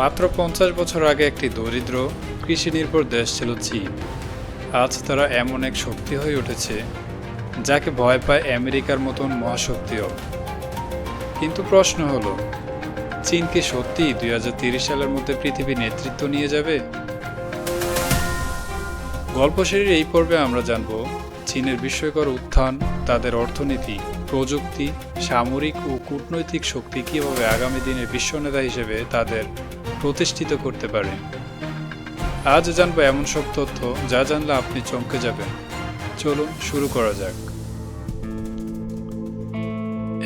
মাত্র পঞ্চাশ বছর আগে একটি দরিদ্র কৃষি নির্ভর দেশ ছিল চীন। আজ তারা এমন এক শক্তি হয়ে উঠেছে, যাকে ভয় পায় আমেরিকার মতন মহাশক্তিও। কিন্তু প্রশ্ন হলো, চীন কি সত্যি দুই সালের মধ্যে পৃথিবী নেতৃত্ব নিয়ে যাবে? গল্প সেরির এই পর্বে আমরা জানব, চীনের বিস্ময়কর উত্থান, তাদের অর্থনীতি, প্রযুক্তি, সামরিক ও কূটনৈতিক শক্তি কীভাবে আগামী দিনে বিশ্ব নেতা হিসেবে তাদের প্রতিষ্ঠিত করতে পারে। আজ জানব এমন সব তথ্য, যা জানলে আপনি চমকে যাবেন। চলুন শুরু করা যাক।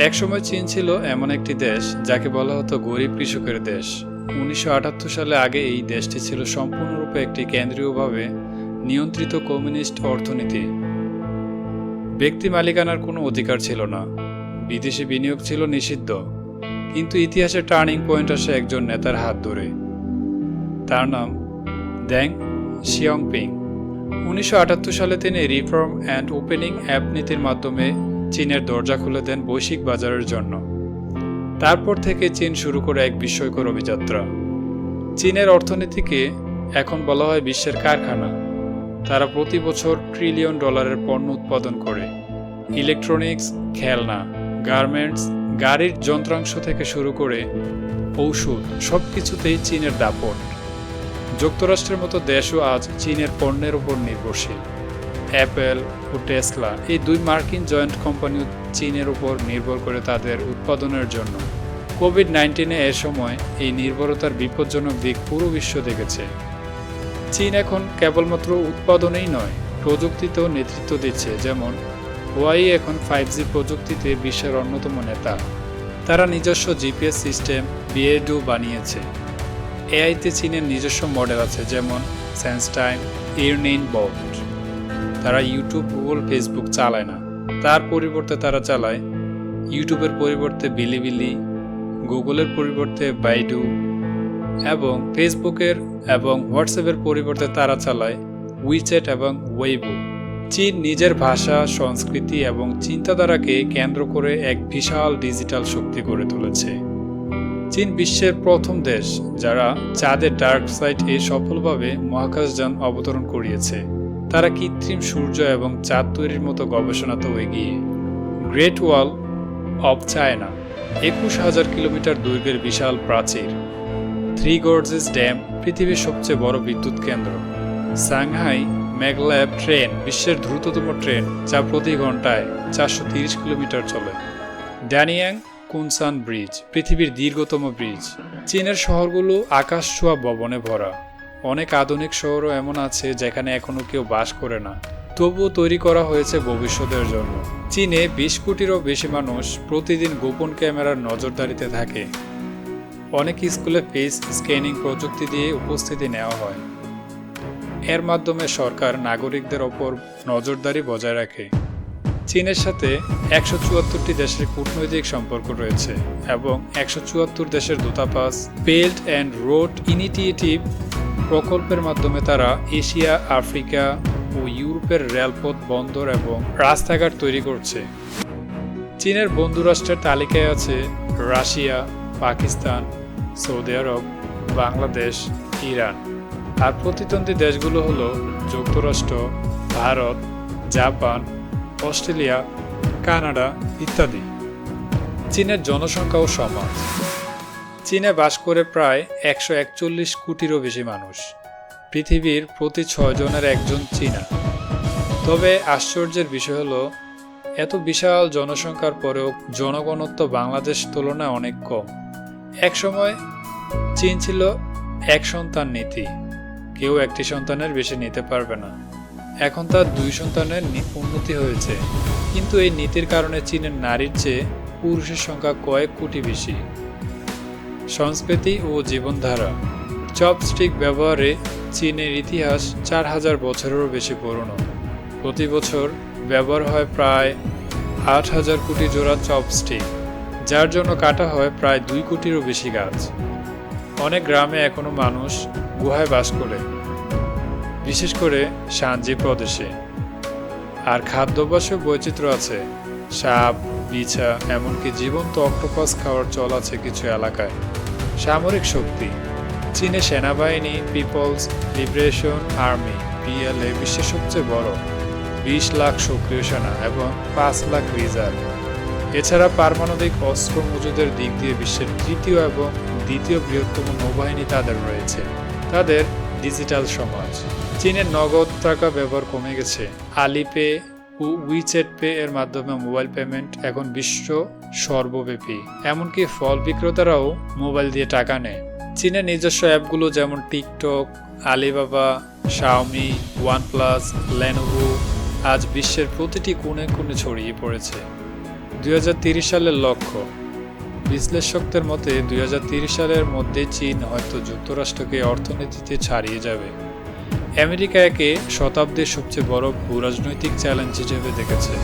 একসময় চীন ছিল এমন একটি দেশ, যাকে বলা হতো গরিব কৃষকের দেশ। উনিশশো আটাত্তর সালে আগে এই দেশটি ছিল সম্পূর্ণরূপে একটি কেন্দ্রীয়ভাবে নিয়ন্ত্রিত কমিউনিস্ট অর্থনীতি। ব্যক্তি মালিকানার কোনো অধিকার ছিল না। বিদেশি বিনিয়োগ ছিল নিষিদ্ধ। কিন্তু ইতিহাসে টার্নিং পয়েন্ট আসে একজন নেতার হাত ধরে। তার নাম দ্যাং শিয়ংপিং। উনিশশো সালে তিনি রিফর্ম অ্যান্ড ওপেনিং অ্যাপ নীতির মাধ্যমে চীনের দরজা খুলে দেন বৈশ্বিক বাজারের জন্য। তারপর থেকে চীন শুরু করে এক বিস্ময়কর অভিযাত্রা। চীনের অর্থনীতিকে এখন বলা হয় বিশ্বের কারখানা। তারা প্রতি বছর ট্রিলিয়ন ডলারের পণ্য উৎপাদন করে। ইলেকট্রনিক্স, খেলনা, গার্মেন্টস গাড়ির যন্ত্রাংশ থেকে শুরু করে ঔষধ সব কিছুতেই চীনের দাপট। যুক্তরাষ্ট্রের মতো দেশও আজ চীনের পণ্যের উপর নির্ভরশীল। অ্যাপেল ও টেসলা এই দুই মার্কিন জয়েন্ট কোম্পানিও চীনের উপর নির্ভর করে তাদের উৎপাদনের জন্য। কোভিড নাইন্টিনে এ সময় এই নির্ভরতার বিপজ্জনক দিক পুরো বিশ্ব দেখেছে। চীন এখন কেবলমাত্র উৎপাদনেই নয়, প্রযুক্তিতেও নেতৃত্ব দিচ্ছে, যেমন ওয়াই এখন ফাইভ জি প্রযুক্তিতে বিশ্বের অন্যতম নেতা। তারা নিজস্ব জিপিএস সিস্টেম বিএডু বানিয়েছে। এআইতে চীনের নিজস্ব মডেল আছে, যেমন স্যান্সটাইম ইরনিন বট তারা ইউটিউব গুগল ফেসবুক চালায় না। তার পরিবর্তে তারা চালায় ইউটিউবের পরিবর্তে বিলিবিলি গুগলের পরিবর্তে বাইডু এবং ফেসবুকের এবং হোয়াটসঅ্যাপের পরিবর্তে তারা চালায় উইচ্যাট এবং ওয়েবো চীন নিজের ভাষা, সংস্কৃতি এবং চিন্তাধারাকে কেন্দ্র করে এক বিশাল ডিজিটাল শক্তি গড়ে তুলেছে। চীন বিশ্বের প্রথম দেশ, যারা চাঁদের ডার্ক সাইট এ সফলভাবে মহাকাশযান অবতরণ করিয়েছে। তারা কৃত্রিম সূর্য এবং চাঁদ তৈরির মতো গবেষণাতেও এগিয়ে। গ্রেট ওয়াল অব চায়না, একুশ হাজার কিলোমিটার দৈর্ঘ্যের বিশাল প্রাচীর। থ্রি গর্জেস ড্যাম পৃথিবীর সবচেয়ে বড় বিদ্যুৎ কেন্দ্র। সাংহাই ম্যাগল্যাব ট্রেন, বিশ্বের দ্রুততম ট্রেন, যা প্রতি ঘন্টায় চারশো কিলোমিটার চলে। ড্যানিয়াং কুনসান ব্রিজ, পৃথিবীর দীর্ঘতম ব্রিজ। চীনের শহরগুলো আকাশ ছোঁয়া ভবনে ভরা। অনেক আধুনিক শহরও এমন আছে যেখানে এখনও কেউ বাস করে না। তবুও তৈরি করা হয়েছে ভবিষ্যতের জন্য। চীনে বিশ কোটিরও বেশি মানুষ প্রতিদিন গোপন ক্যামেরার নজরদারিতে থাকে। অনেক স্কুলে ফেস স্ক্যানিং প্রযুক্তি দিয়ে উপস্থিতি নেওয়া হয়। এর মাধ্যমে সরকার নাগরিকদের ওপর নজরদারি বজায় রাখে। চীনের সাথে একশো চুয়াত্তরটি দেশের কূটনৈতিক সম্পর্ক রয়েছে এবং একশো চুয়াত্তর দেশের দূতাবাস, বেল্ট অ্যান্ড রোড ইনিটিয়েটিভ প্রকল্পের মাধ্যমে তারা এশিয়া, আফ্রিকা ও ইউরোপের রেলপথ, বন্দর এবং রাস্তাঘাট তৈরি করছে। চীনের বন্ধুরাষ্ট্রের তালিকায় আছে রাশিয়া, পাকিস্তান, সৌদি আরব, বাংলাদেশ, ইরান। আর প্রতিদ্বন্দ্বী দেশগুলো হলো যুক্তরাষ্ট্র, ভারত, জাপান, অস্ট্রেলিয়া, কানাডা ইত্যাদি। চীনের জনসংখ্যা ও সমাজ। চীনে বাস করে প্রায় একশো একচল্লিশ কোটিরও বেশি মানুষ। পৃথিবীর প্রতি ছয়জনের একজন চীনা। তবে আশ্চর্যের বিষয় হলো, এত বিশাল জনসংখ্যার পরেও জনগণত্ব বাংলাদেশ তুলনায় অনেক কম। একসময় চীন ছিল এক সন্তান নীতি। কেউ একটি সন্তানের বেশি নিতে পারবে না। এখন তার দুই সন্তানের উন্নতি হয়েছে। কিন্তু এই নীতির কারণে চীনের নারীর চেয়ে পুরুষের সংখ্যা কয়েক কোটি বেশি। সংস্কৃতি ও জীবনধারা। চপস্টিক ব্যবহারে চীনের ইতিহাস চার হাজার বছরেরও বেশি পুরনো। প্রতি বছর ব্যবহার হয় প্রায় আট হাজার কোটি জোড়া চপস্টিক, যার জন্য কাটা হয় প্রায় দুই কোটিরও বেশি গাছ। অনেক গ্রামে এখনও মানুষ গুহায় বাস করে, বিশেষ করে সানজি প্রদেশে। আর খাদ্যাভ্যাসে বৈচিত্র্য আছে, সাপ, বিছা, এমনকি জীবন্ত অক্টোপাস খাওয়ার চল আছে কিছু এলাকায়। সামরিক শক্তি, চীনে সেনাবাহিনী, পিপলস, লিবারেশন আর্মি, পিএলএ বিশ্বের সবচেয়ে বড়, বিশ লাখ সক্রিয় সেনা এবং পাঁচ লাখ রিজার্ভ। এছাড়া পারমাণবিক অস্ত্র মজুদের দিক দিয়ে বিশ্বের তৃতীয় এবং দ্বিতীয় বৃহত্তম নৌবাহিনী তাদের রয়েছে। তাদের ডিজিটাল সমাজ। চীনের নগদ টাকা ব্যবহার কমে গেছে। আলিপে ও উইচেট পে এর মাধ্যমে মোবাইল পেমেন্ট এখন বিশ্ব সর্বব্যাপী। এমনকি ফল বিক্রেতারাও মোবাইল দিয়ে টাকা নেয়। চীনের নিজস্ব অ্যাপগুলো যেমন TikTok, Alibaba, Xiaomi, OnePlus, Lenovo আজ বিশ্বের প্রতিটি কোণে কোণে ছড়িয়ে পড়েছে। দুই সালের লক্ষ্য বিশ্লেষকদের মতে, দুই সালের মধ্যে চীন হয়তো যুক্তরাষ্ট্রকে অর্থনীতিতে ছাড়িয়ে যাবে। আমেরিকা একে শতাব্দীর সবচেয়ে বড় ভূরাজনৈতিক চ্যালেঞ্জ হিসেবে দেখেছে।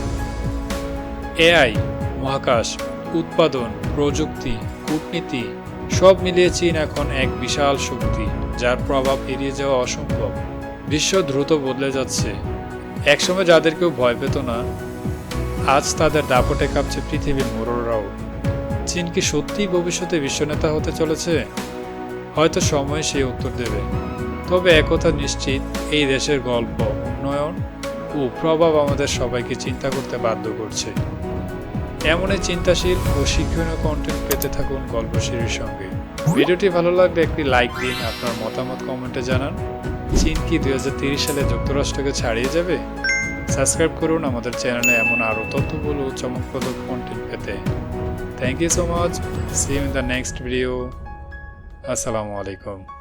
এআই, মহাকাশ, উৎপাদন, প্রযুক্তি, কূটনীতি, সব মিলিয়ে চীন এখন এক বিশাল শক্তি, যার প্রভাব এড়িয়ে যাওয়া অসম্ভব। বিশ্ব দ্রুত বদলে যাচ্ছে। একসময় যাদের কেউ ভয় পেত না, আজ তাদের দাপটে কাঁপছে পৃথিবীর মোড়লরাও। চীন কি সত্যিই ভবিষ্যতে বিশ্বনেতা হতে চলেছে? হয়তো সময় সেই উত্তর দেবে। তবে একথা নিশ্চিত, এই দেশের গল্প, উন্নয়ন ও প্রভাব আমাদের সবাইকে চিন্তা করতে বাধ্য করছে। এমনই চিন্তাশীল ও শিক্ষণীয় কন্টেন্ট পেতে থাকুন গল্পশিরির সঙ্গে। ভিডিওটি ভালো লাগলে একটি লাইক দিন, আপনার মতামত কমেন্টে জানান। চীন কি দুই সালে যুক্তরাষ্ট্রকে ছাড়িয়ে যাবে? সাবস্ক্রাইব করুন আমাদের চ্যানেলে এমন আরও তথ্যগুলো চমকপ্রদ কন্টেন্ট পেতে। Thank you so much. See you in the next video. Assalamualaikum. alaikum.